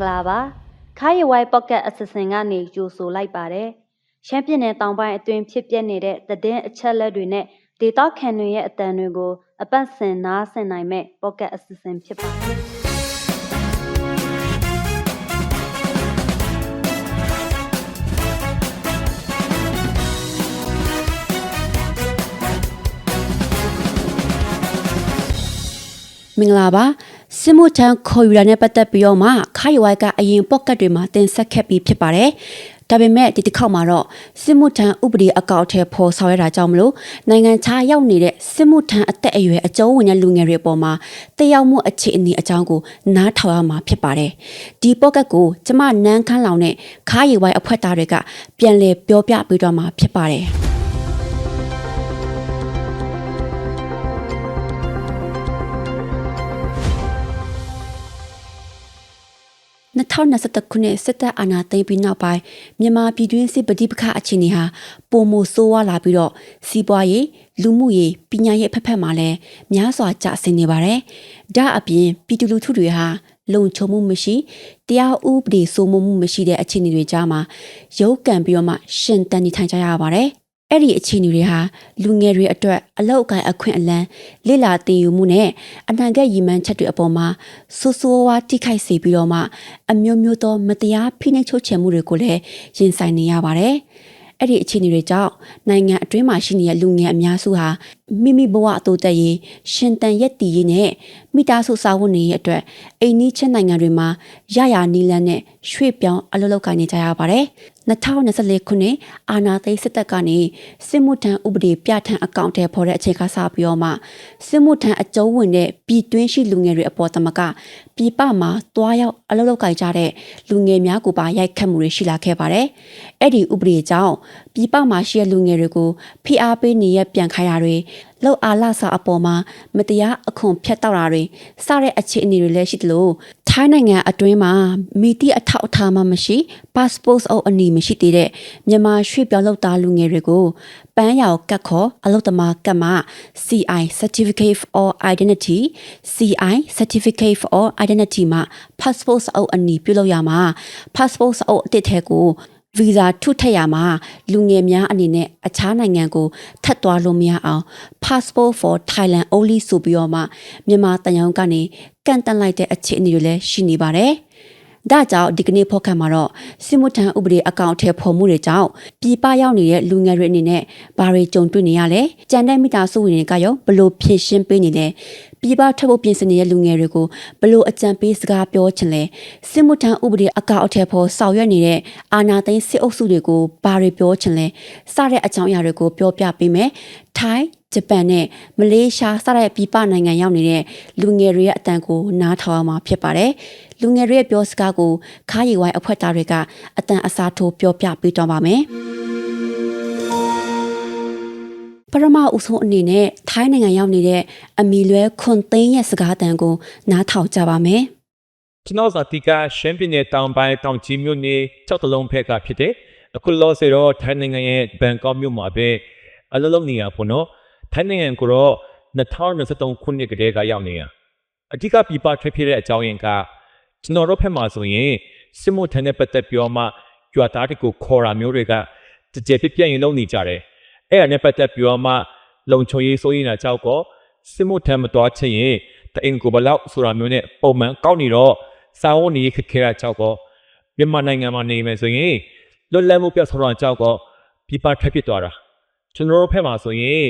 ္ဂလာပါခိုင်ရဝိုင်ပေါ့ကတ်အစစင်ကနေကြိုဆိုလိုက်ပါတယ်ရှမ်းပြည်နယ်တောင်ပိုင်းအတွင်းဖြစ်ပျက်နေတဲ့သတင်းအချက်အလက်တွေနဲ့ဒေတာခန်တွေရဲ့အတန်တွေကိုအပတ်စဉ်နားဆင်နိုင်မဲ့ပေါ့ကတ်အစစင်ဖြစ်ပါတယ်မင်္ဂလာပါ စစ်မှုထမ်းခေါ်ယူတာနဲ့ပတ်သက်ပြီးတော့မှခိုင်ဝိုင်ကအရင်ပေါ့ကတ်တွေမှာတင်ဆက်ခဲ့ပြီးဖြစ်ပါတယ်ဒါပေမဲ့ဒီတစ်ခေါက်မှာတော့စစ်မှုထမ်းဥပဒေအကောင့်ထဲပေါ်ဆောင်ရတာကြောင့်မလို့နိုင်ငံခြားရောက်နေတဲ့စစ်မှုထမ်းအသက်အရွယ်အကျုံးဝင်တဲ့လူငယ်တွေအပေါ်မှာတည်ရောက်မှုအခြေအနေအကြောင်းကိုနားထောင်ရမှာဖြစ်ပါတယ်ဒီပေါ့ကတ်ကိုကျမနန်းခမ်းလောင်နဲ့ခိုင်ဝိုင်အဖွဲ့သားတွေကပြန်လည်ပြောပြပေးတော့မှာဖြစ်ပါတယ် 2021ခုနှစ်စစ်တပ်အာဏာသိမ်းပြီးနောက်ပိုင်းမြန်မာပြည်တွင်းစစ်ပဋိပက္ခအခြေအနေဟာပုံမဆိုးဝါးလာပြီးတော့စီးပွားရေးလူမှုရေးပညာရေးအဖက်ဖက်မှာလည်းများစွာကျဆင်းနေပါတယ်။ဒါအပြင်ပြည်သူလူထုတွေဟာလုံခြုံမှုမရှိတရားဥပဒေစိုးမိုးမှုမရှိတဲ့အခြေအနေတွေကြားမှာရုပ်ကန်ပြီးတော့မှရှင်တန်နေထိုင်ကြရပါတယ်။ အဲ့ဒီအခြေအနေတွေဟာလူငယ်တွေအတွက်အလောက်အကိုင်အခွင့်အလမ်းလိလာတင်ယူမှုနဲ့အနာဂတ်ရည်မှန်းချက်တွေအပေါ်မှာဆိုးဆိုးဝါးထိခိုက်စေပြီးတော့မှအမျိုးမျိုးသောမတရားဖိနှိပ်ချုပ်ချယ်မှုတွေကိုလည်းရင်ဆိုင်နေရပါတယ်။အဲ့ဒီအခြေအနေတွေကြောင့်နိုင်ငံအတွင်းမှာရှိနေတဲ့လူငယ်အများစုဟာ မိမိဘဝအတူတက်ရေးရှင်တန်ရက်တည်ရေးနဲ့မိသားစုစာဝတ်နေရေးအတွက်အိမ်နီးချင်းနိုင်ငံတွေမှာရရနီလန်းနဲ့ရွှေ့ပြောင်းအလုပ်လုပ်ကိုင်နေကြရပါတယ်။2024ခုနှစ်အာနာသိန်းစစ်တပ်ကနေစစ်မှုထမ်းဥပဒေပြဋ္ဌာန်းအကောင့်ထဲပေါ်တဲ့အချိန်ကစပြီးတော့မှစစ်မှုထမ်းအကျုံးဝင်တဲ့ပြည်တွင်းရှိလူငယ်တွေအပေါ်တမကပြည်ပမှာတွားရောက်အလုပ်လုပ်ကိုင်ကြတဲ့လူငယ်များကိုပါရိုက်ခတ်မှုတွေရှိလာခဲ့ပါတယ်။အဲ့ဒီဥပဒေကြောင့်ပြည်ပမှာရှိတဲ့လူငယ်တွေကိုဖိအားပေးနေရပြန်ခိုင်းတာတွေလောက်အားလဆာအပေါ်မှာမတရားအခွန်ဖြတ်တောက်တာတွေစတဲ့အခြေအနေတွေလည်းရှိသလိုထိုင်းနိုင်ငံအတွင်းမှာမိတိအထောက်အထားမှမရှိ passport အုပ်အနီမရှိသေးတဲ့မြန်မာရွှေ့ပြောင်းလုပ်သားလူငယ်တွေကိုပန်းရောက်ကတ်ခေါ်အလုပ်သမားကတ်မှ CI Certificate for Identity CI Certificate for Identity မှာ passport အုပ်အနီပြုလုပ်ရမှာ passport အုပ်အတစ်ထဲကို ဗီဇာထုထက်ရမှာလူငယ်များအနေနဲ့အခြားနိုင်ငံကိုထပ်သွားလို့မရအောင် passport for Thailand only ဆိုပြီးတော့မှမြန်မာတန်ယုံကနေကန့်တန့်လိုက်တဲ့အခြေအနေတွေလည်းရှိနေပါတယ်။ဒါကြောင့်ဒီကနေ့ဖောက်ခတ်မှာတော့စစ်မှုထမ်းဥပဒေအကောင့်ထဲပေါ်မှုတွေကြောင့်ပြည်ပရောက်နေတဲ့လူငယ်တွေအနေနဲ့ဘာတွေကြုံတွေ့နေရလဲ။ကြံတဲ့မိသားစုဝင်တွေကရောဘလို့ဖြည့်ရှင်းပေးနေလဲ။ ပြည်ပထွက်ဖို့ပြင်ဆင်နေတဲ့လူငယ်တွေကိုဘလို့အကြံပေးစကားပြောချင်လဲ။စစ်မှုထမ်းဥပဒေအကောင့်အထက်ပေါ်ဆောင်ရွက်နေတဲ့အာဏာသိမ်းစစ်အုပ်စုတွေကိုဘာတွေပြောချင်လဲ။စတဲ့အကြောင်းအရာတွေကိုပြောပြပေးမယ်။ထိုင်းဂျပန်နဲ့မလေးရှားစတဲ့ပြည်ပနိုင်ငံရောက်နေတဲ့လူငယ်တွေရဲ့အတန်ကိုနားထောင်အောင်မှာဖြစ်ပါတယ်။လူငယ်တွေရဲ့ပြောစကားကိုခါးရီဝိုင်းအဖွဲ့သားတွေကအတန်အစားထိုးပြောပြပေးတော့ပါမယ်။ ပရမအုပ်ဆုံးအနေနဲ့ထိုင်းနိုင်ငံရောက်နေတဲ့အမီလွဲခွန်သိန်းရဲ့စကားတန်ကိုနားထောင်ကြပါမယ်။ကျွန်တော်ဇာတိကရှမ်းပြည်နယ်တောင်ပိုင်းတောင်ကြီးမြို့နယ်၆တလုံးဖက်ကဖြစ်တယ်။အခုလောဆယ်တော့ထိုင်းနိုင်ငံရဲ့ဘန်ကောက်မြို့မှာပဲအလုပ်လုပ်နေရပေါ့နော်။ထိုင်းနိုင်ငံကိုတော့2023ခုနှစ်ကတည်းကရောက်နေရ။အဓိကပြပထွက်ဖြစ်တဲ့အကြောင်းရင်းကကျွန်တော်တို့ဖက်မှာဆိုရင်စစ်မှုထမ်းတဲ့ပတ်သက်ပြောမှကြွာသားတွေကိုခေါ်တာမျိုးတွေကတကြပြပြရင်လုပ်နေကြတယ်။ အဲ့ဒါနဲ့ပတ်သက်ပြောမှလုံခြုံရေးစိုးရိမ်တာကြောက်ကောစစ်မှုထမ်းမတော်ချင်ရင်တအိမ်ကိုဘလောက်ဆိုတာမျိုးနဲ့ပုံမှန်ကောက်နေတော့စာဝန်နေခက်ခဲတာကြောက်ကောမြန်မာနိုင်ငံမှာနေမယ်ဆိုရင်လွတ်လပ်မှုပြတ်ဆုံးတာကြောက်ကောပြပထွက်ဖြစ်သွားတာကျွန်တော်တို့ဖက်မှာဆိုရင်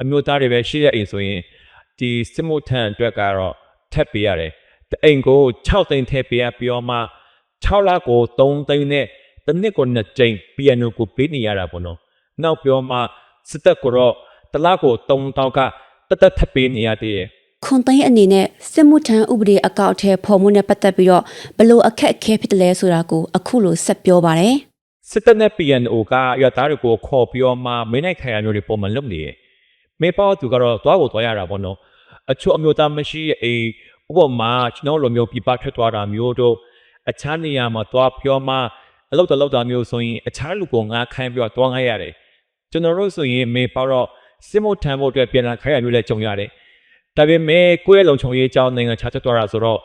အမျိုးသားတွေပဲရှိတဲ့အိမ်ဆိုရင်ဒီစစ်မှုထမ်းအတွက်ကတော့ထပ်ပေးရတယ်တအိမ်ကို6သိန်းထည့်ပေးရပြီးတော့မှ6လကို3သိန်းနဲ့တစ်နှစ်ကို2ကြိမ် piano ကိုပေးနေရတာပေါ့နော်နောက်ပြောမှ စစ်တပ်ကိုတော့တစ်လကို3000ကတသက်ထပ်ပေးနေရသေးတယ်ခွန်သိန်းအနေနဲ့စစ်မှုထမ်းဥပဒေအကောင့်အထည်ပေါ်မှုနဲ့ပတ်သက်ပြီးတော့ဘလို့အခက်အခဲဖြစ်တယ်လဲဆိုတာကိုအခုလိုဆက်ပြောပါရယ်စစ်တပ်နဲ့ PNO ကရသားတွေကိုခေါ်ပြီးတော့မှမင်းနိုင်ခိုင်ရမျိုးတွေပုံမှန်လုပ်နေတယ်။မေပေါ့သူကတော့သွားကိုသွားရတာပေါ့နော်။အချို့အမျိုးသားမရှိတဲ့အိမ်ဥပမာကျွန်တော်လိုမျိုးပြပထွက်သွားတာမျိုးတို့အခြားနေရာမှာသွားပြောမှအလုပ်တလုပ်တာမျိုးဆိုရင်အခြားလူကိုငါခိုင်းပြီးတော့သွားငှားရတယ်။ ကျွန်တော်တို့ဆိုရင်မေပေါ့တော့စစ်မှုထမ်းဖို့အတွက်ပြန်လာခိုင်းရမျိုးလည်းကြုံရတယ်။ဒါပေမဲ့ကိုယ့်ရဲ့လုံခြုံရေးအကြောင်းနိုင်ငံခြားထွက်သွားတာဆိုတော့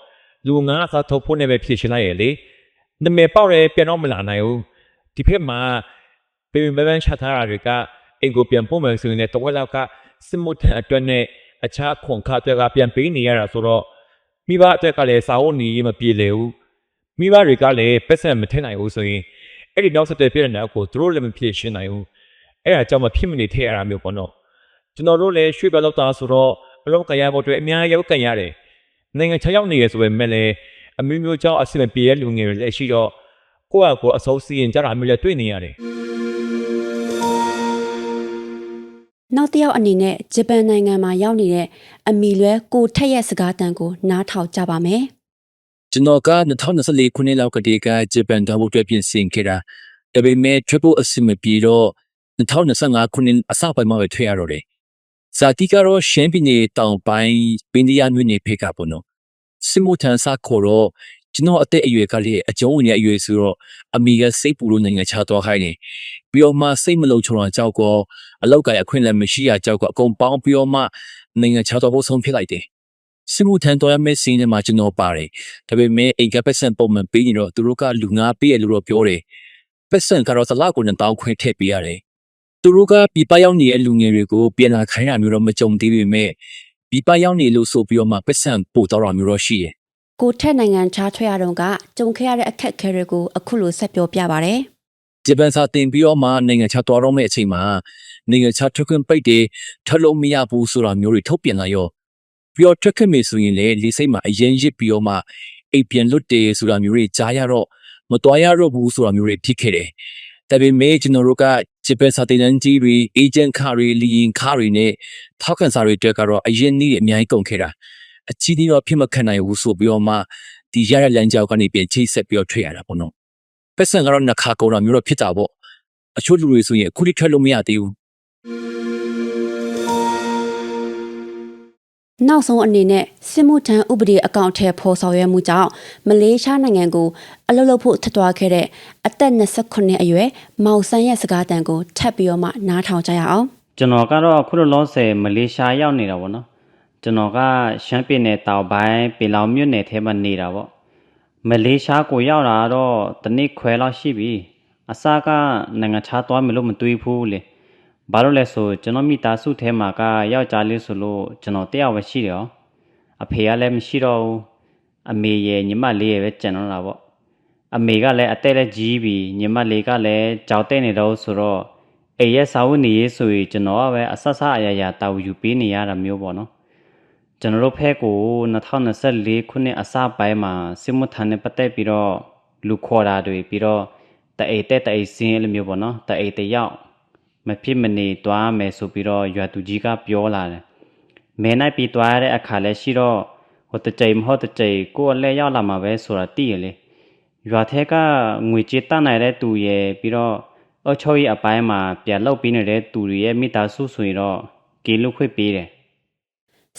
လူငါးစားထုတ်ဖို့နဲ့ပဲဖြစ်ရှင်လိုက်ရလေနမေပေါက်ရဲပြန်တော့မလာနိုင်ဘူးဒီဖက်မှာပေပင်ပန်းပန်းချထားတာတွေကအိမ်ကိုပြန်ပို့မယ်ဆိုရင်လည်းတဝက်လောက်ကစစ်မှုထမ်းအတွက်နဲ့အခြားခွန်ခအတွက်ကပြန်ပေးနေရတာဆိုတော့မိဘအတွက်ကလည်းစာအုပ်နေရေးမပြေလည်ဘူးမိဘတွေကလည်းပတ်စံမထည့်နိုင်ဘူးဆိုရင်အဲ့ဒီနောက်ဆက်တွဲပြတဲ့နောက်ကိုသူတို့လည်းမဖြစ်ရှင်းနိုင်ဘူး အဲ့ဒါကြောင့်မဖြစ်မနေထည့်ရတာမျိုးပေါ့နော်ကျွန်တော်တို့လည်းရွှေ့ပြောင်းလောက်တာဆိုတော့အလုပ်ကရဖို့အတွက်အများကြီးရောက်ကန်ရတယ်နိုင်ငံခြားရောက်နေရဆိုပေမဲ့လည်းအမျိုးမျိုးကြောင့်အဆင်မပြေတဲ့လူငယ်တွေလည်းရှိတော့ကိုယ့်အကိုအစိုးစီရင်ကြတာမျိုးလည်းတွေ့နေရတယ်နောက်တစ်ယောက်အနေနဲ့ဂျပန်နိုင်ငံမှာရောက်နေတဲ့အမီလွဲကိုထက်ရဲ့စကားတန်ကိုနားထောင်ကြပါမယ်ကျွန်တော်က2024ခုနှစ်လောက်ကတည်းကဂျပန်ကဘုတ်အတွက်ပြင်ဆင်ခဲ့တာဒါပေမဲ့ triple အဆင်မပြေတော့ 2025ခုနှစ်အစပိုင်းမှာပဲထွက်ရတော့တယ်ဇာတိကတော့ရှမ်းပြည်နယ်တောင်ပိုင်းပင်ဒီယာမြို့နယ်ဖေကပေါ့နော်စင်မထန်စာခေါ်တော့ကျွန်တော်အသက်အရွယ်ကလေးအကျုံးဝင်တဲ့အရွယ်ဆိုတော့အမိကစိတ်ပူလို့နိုင်ငံခြားသွားခိုင်းနေပြီးတော့မှစိတ်မလုံခြုံတော့ကြောက်ကောအလောက်ကအခွင့်လည်းမရှိရကြောက်ကောအကုန်ပေါင်းပြီးတော့မှနိုင်ငံခြားသွားဖို့ဆုံးဖြတ်လိုက်တယ်စင်မထန်တော်ရမယ့်စီးနေမှာကျွန်တော်ပါတယ်ဒါပေမဲ့အိမ်ကပတ်စံပုံမှန်ပေးနေတော့သူတို့ကလူငါပေးရလို့တော့ပြောတယ်ပတ်စံကတော့သလောက်ကိုနှစ်တောင်းခွဲထည့်ပေးရတယ် သူတို့ကပြပရောက်နေတဲ့လူငယ်တွေကိုပြန်လာခိုင်းတာမျိုးတော့မကြုံသေးပေမဲ့ပြပရောက်နေလို့ဆိုပြီးတော့မှပတ်စံပို့တော့တာမျိုးတော့ရှိတယ်ကိုထက်နိုင်ငံခြားထွက်ရတော့ကကြုံခဲ့ရတဲ့အခက်အခဲတွေကိုအခုလိုဆက်ပြောပြပါဗျ။ဂျပန်စာတင်ပြီးတော့မှနိုင်ငံခြားသွားတော့မယ့်အချိန်မှာနိုင်ငံခြားထွက်ခွင့်ပိတ်တယ်ထွက်လို့မရဘူးဆိုတာမျိုးတွေထုတ်ပြန်လာရောပြီးတော့ထွက်ခွင့်မေဆိုရင်လည်းလေးစိတ်မှာအရင်ရစ်ပြီးတော့မှအိပ်ပြန်လွတ်တယ်ဆိုတာမျိုးတွေကြားရတော့မတော်ရတော့ဘူးဆိုတာမျိုးတွေဖြစ်ခဲ့တယ်ဒါပေမဲ့ကျွန်တော်တို့က ဂျပန်စာတင်တန်းကြီးတွေအေဂျင့်ခါတွေလီယင်ခါတွေနဲ့ထောက်ခံစာတွေတက်ကတော့အရင်နည်းအများကြီးကုန်ခဲ့တာအချီးဒီတော့ဖြစ်မခံနိုင်ဘူးဆိုပြီးတော့မှဒီရရလမ်းကြောင်းကနေပြန်ချိတ်ဆက်ပြီးတော့ထွက်ရတာပေါ့နော်ပတ်စံကတော့နှစ်ခါကုန်တာမျိုးတော့ဖြစ်တာပေါ့အချို့လူတွေဆိုရင်အခုထိထွက်လို့မရသေးဘူး နောက်ဆုံးအနေနဲ့စစ်မှုထမ်းဥပဒေအကောင့်ထဲပေါ်ဆောင်ရွက်မှုကြောင့်မလေးရှားနိုင်ငံကိုအလုပ်လုပ်ဖို့ထပ်သွားခဲ့တဲ့အသက်28အရွယ်မောင်ဆန်းရဲ့စကားတန်ကိုထပ်ပြီးတော့မှနားထောင်ကြရအောင်ကျွန်တော်ကတော့အခုလောလောဆယ်မလေးရှားရောက်နေတာပေါ့နော်ကျွန်တော်ကရှမ်းပြည်နယ်တောင်ပိုင်းပင်လောင်မြို့နယ်ထဲမှာနေတာပေါ့မလေးရှားကိုရောက်လာတော့တစ်နှစ်ခွဲလောက်ရှိပြီအစကနိုင်ငံခြားသွားမယ်လို့မတွေးဘူးလေ ဘာလို့လဲဆိုကျွန်တော်မိသားစုထဲမှာကယောက်ျားလေးဆိုလို့ကျွန်တော်တယောက်ပဲရှိတယ်ရောအဖေကလည်းမရှိတော့ဘူးအမေရဲ့ညီမလေးရဲ့ပဲကျန်တော့တာပေါ့အမေကလည်းအသက်လည်းကြီးပြီညီမလေးကလည်းကြောက်တဲ့နေတော့ဆိုတော့အိမ်ရဲ့စာဝတ်နေရေးဆိုရင်ကျွန်တော်ကပဲအဆက်ဆက်အရာရာတာဝန်ယူပေးနေရတာမျိုးပေါ့နော်ကျွန်တော်တို့ဖက်ကို2024ခုနှစ်အစပိုင်းမှာစစ်မှုထမ်းနဲ့ပတ်သက်ပြီးတော့လူခေါ်တာတွေပြီးတော့တအိတ်တက်တအိတ်စင်းအဲ့လိုမျိုးပေါ့နော်တအိတ်တယောက် မဖြစ်မနေတွားမယ်ဆိုပြီးတော့ရွာသူကြီးကပြောလာတယ်မဲနိုင်ပြီးတွားရတဲ့အခါလဲရှိတော့ဟိုတစ်ကြိမ်မဟုတ်တစ်ကြိမ်ကိုယ်အလဲရောက်လာမှာပဲဆိုတာသိရလေရွာထဲကငွေကြေးတတ်နိုင်တဲ့သူရဲ့ပြီးတော့အုတ်ချုပ်ရဲ့အပိုင်းမှာပြန်လောက်ပြီးနေတဲ့သူတွေရဲ့မိသားစုဆိုရင်တော့ကင်းလွတ်ခွင့်ပေးတယ်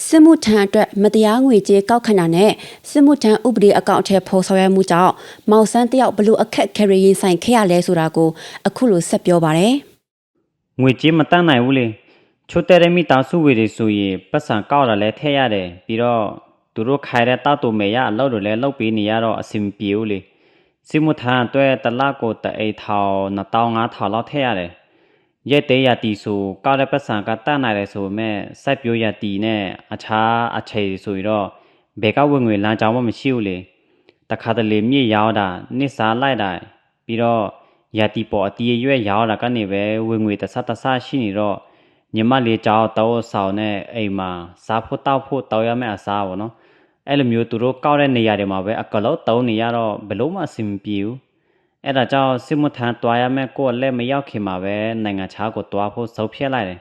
စစ်မှုထမ်းအတွက်မတရားငွေကြေးကောက်ခံတာနဲ့စစ်မှုထမ်းဥပဒေအကောင့်ထဲပေါ်ဆောင်ရွက်မှုကြောင့်မောင်ဆန်းတယောက်ဘလို့အခက်အခဲတွေရင်ဆိုင်ခဲ့ရလဲဆိုတာကိုအခုလိုဆက်ပြောပါရယ် ငွေကြေးမတတ်နိုင်ဘူးလေချိုးတဲ့တဲ့မိသားစုဝေတွေဆိုရင်ပတ်စံကောက်တာလည်းထည့်ရတယ်ပြီးတော့သူတို့ခိုင်တဲ့တောက်တူမေရအလုပ်တွေလည်းလုပ်ပေးနေရတော့အဆင်မပြေဘူးလေစိမထန်အတွက်တစ်လကိုတအိတ်ထောင်2500လောက်ထည့်ရတယ်ရက်သေးရတီဆိုကောက်တဲ့ပတ်စံကတတ်နိုင်တယ်ဆိုပေမဲ့စိုက်ပျိုးရတီနဲ့အခြားအခြေဆိုရင်တော့ဘယ်ကဝင်ငွေလမ်းကြောင်းမှမရှိဘူးလေတခါတလေမြင့်ရောက်တာနစ်စားလိုက်တာပြီးတော့ ရတီပေါ်အတီးရွက်ရောက်တာကနေပဲဝင်ငွေတဆတဆရှိနေတော့ညီမလေးကြောက်တော့ဆောင်နဲ့အိမ်မှာစားဖို့တောက်ဖို့တောက်ရမယ့်အစားပေါ့နော်အဲ့လိုမျိုးသူတို့ကောက်တဲ့နေရာတွေမှာပဲအကလောက်တုံးနေရတော့ဘလို့မှအဆင်မပြေဘူးအဲ့ဒါကြောင့်စစ်မှုထမ်းတွားရမယ့်ကိုယ်လည်းမရောက်ခင်မှာပဲနိုင်ငံခြားကိုတွားဖို့စုပ်ဖြတ်လိုက်တယ်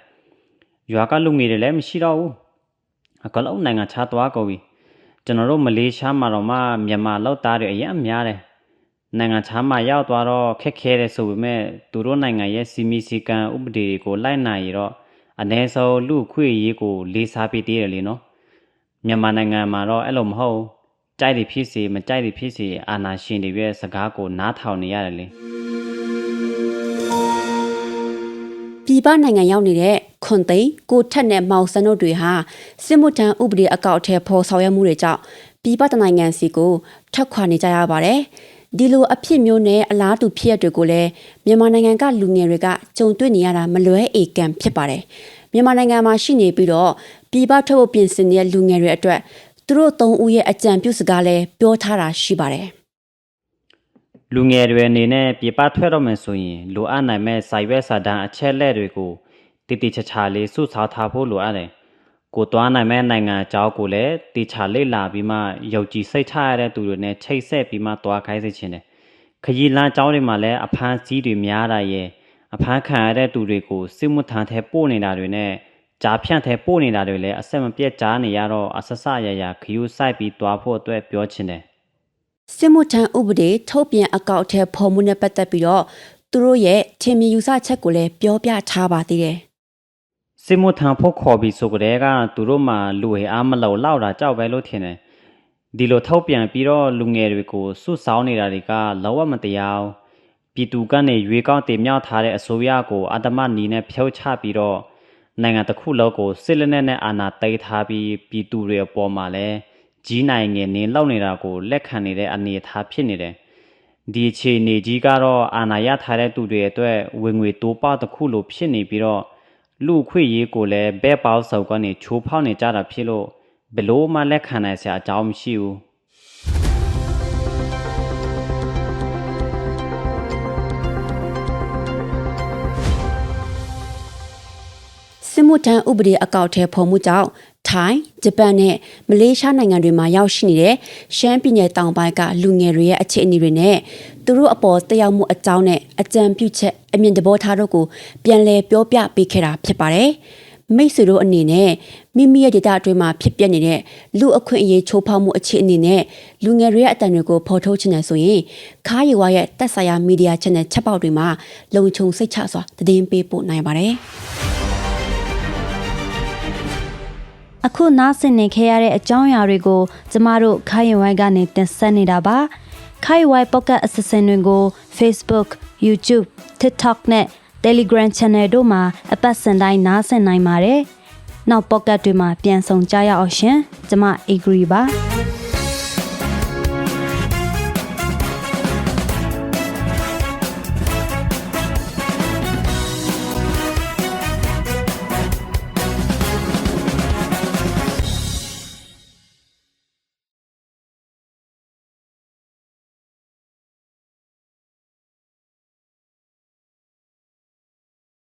ရွာကလူငယ်တွေလည်းမရှိတော့ဘူးအကလောက်နိုင်ငံခြားတွားကုန်ပြီကျွန်တော်တို့မလေးရှားမှာတော့မှမြန်မာလောက်သားတွေအရင်များတယ် နိုင်ငံခြားမှာရောက်သွားတော့ခက်ခဲတယ်ဆိုပေမဲ့သူတို့နိုင်ငံရဲ့စီမီစီကံဥပဒေတွေကိုလိုက်နိုင်ရတော့အ ਨੇ ဆုံးလူခွေရေးကိုလေးစားပေးသေးတယ်လေနော်မြန်မာနိုင်ငံမှာတော့အဲ့လိုမဟုတ်ဘူးကြိုက်တယ်ဖြစ်စေမကြိုက်တယ်ဖြစ်စေအာနာရှင်တွေရဲ့စကားကိုနားထောင်နေရတယ်လေပြည်ပနိုင်ငံရောက်နေတဲ့ခွန်သိန်းကိုထက်နဲ့မောင်စန်းတို့တွေဟာစစ်မှုထမ်းဥပဒေအကောင့်ထဲပေါ်ဆောင်ရွက်မှုတွေကြောင့်ပြည်ပတနိုင်ငံစီကိုထွက်ခွာနေကြရပါတယ်။ ဒီလိုအဖြစ်မျိုးနဲ့အလားတူဖြစ်ရတွေကိုလည်းမြန်မာနိုင်ငံကလူငယ်တွေကကြုံတွေ့နေရတာမလွဲဧကံဖြစ်ပါတယ်။မြန်မာနိုင်ငံမှာရှိနေပြီးတော့ပြည်ပထွက်ဖို့ပြင်ဆင်နေတဲ့လူငယ်တွေအတွက်သူတို့သုံးဦးရဲ့အကြံပြုစကားလည်းပြောထားတာရှိပါတယ်။လူငယ်တွေအနေနဲ့ပြပထွက်တော့မယ်ဆိုရင်လိုအပ်နိုင်မဲ့စာရွက်စာတမ်းအချက်လက်တွေကိုတည်တည်ချာချာလေးစုဆောင်းထားဖို့လိုအပ်တယ်။ ကိုသွားနိုင်မဲ့နိုင်ငံအကြောင်းကိုလည်းတေချာလေ့လာပြီးမှယုံကြည်စိတ်ချရတဲ့သူတွေနဲ့ချိတ်ဆက်ပြီးမှသွားခိုင်းစေချင်တယ်။ခရီးလမ်းအကြောင်းတွေမှာလည်းအဖမ်းကြီးတွေများတာရဲ့အဖမ်းခံရတဲ့သူတွေကိုစစ်မှုထမ်းထဲပို့နေတာတွေနဲ့ကြားဖြန့်ထဲပို့နေတာတွေလည်းအဆက်မပြတ်ကြားနေရတော့အဆဆရရခရူးဆိုင်ပြီးသွားဖို့အတွက်ပြောချင်တယ်။စစ်မှုထမ်းဥပဒေထုတ်ပြန်အကောက်အထည်ဖော်မှုနဲ့ပတ်သက်ပြီးတော့သူတို့ရဲ့ထင်မြင်ယူဆချက်ကိုလည်းပြောပြထားပါသေးတယ် စစ်မှုထမ်းဖို့ခေါ်ပြီးဆိုကြတဲ့ကသူတို့မှလူဟေအားမလုံလောက်တာကြောက်ပဲလို့ထင်တယ်ဒီလိုထုတ်ပြန်ပြီးတော့လူငယ်တွေကိုစွတ်ဆောင်းနေတာတွေကလောဝမတရားဘူးပြည်သူကနေရွေးကောက်တင်မြှောက်ထားတဲ့အစိုးရကိုအတ္တမနီနဲ့ဖျောက်ချပြီးတော့နိုင်ငံတစ်ခုလုံးကိုစစ်လက်နက်နဲ့အာဏာသိမ်းထားပြီးပြည်သူတွေအပေါ်မှာလည်းကြီးနိုင်ငယ်နေလောက်နေတာကိုလက်ခံနေတဲ့အနေအထားဖြစ်နေတယ်ဒီအခြေအနေကြီးကတော့အာဏာရထားတဲ့သူတွေအတွက်ဝင်ငွေတိုးပေါတစ်ခုလိုဖြစ်နေပြီးတော့ လူခွေရေးကိုလည်းဘဲပေါင်းစုံကနေချိုးဖောက်နေကြတာဖြစ်လို့ဘယ်လို့မှလက်ခံနိုင်စရာအကြောင်းမရှိဘူး စစ်မှုထမ်းဥပဒေအကောက်အထည်ဖော်မှုကြောင့်ထိုင်းဂျပန်နဲ့မလေးရှားနိုင်ငံတွေမှာရောက်ရှိနေတဲ့ရှမ်းပြည်နယ်တောင်ပိုင်းကလူငယ်တွေရဲ့အခြေအနေတွေနဲ့သူတို့အပေါ်တက်ရောက်မှုအကြောင်းနဲ့အကြံပြုချက်အမြင်တဘောထားတို့ကိုပြန်လည်ပြောပြပေးခဲ့တာဖြစ်ပါတယ်။မိတ်ဆွေတို့အနေနဲ့မိမိရဲ့ဒေတာအတွင်းမှာဖြစ်ပျက်နေတဲ့လူအခွင့်အရေးချိုးဖောက်မှုအခြေအနေနဲ့လူငယ်တွေရဲ့အတန်တွေကိုဖော်ထုတ်ချင်တယ်ဆိုရင်ခါးရီဝါရဲ့တက်ဆိုင်ရာမီဒီယာ channel ချက်ပေါက်တွေမှာလုံခြုံစိတ်ချစွာသတင်းပေးပို့နိုင်ပါတယ်။ အခုနားဆင်နေခဲ့ရတဲ့အကြောင်းအရာတွေကိုကျမတို့ခိုင်ဝိုင်းကနေတင်ဆက်နေတာပါခိုင်ဝိုင်း Pocket Assistant တွေကို Facebook, YouTube, TikTok နဲ့ Telegram Channel တို့မှာအပတ်စဉ်တိုင်းနားဆင်နိုင်ပါတယ်နောက် Pocket တွေမှာပြန်ဆောင်ကြရအောင်ရှင်ကျမ Agree ပါ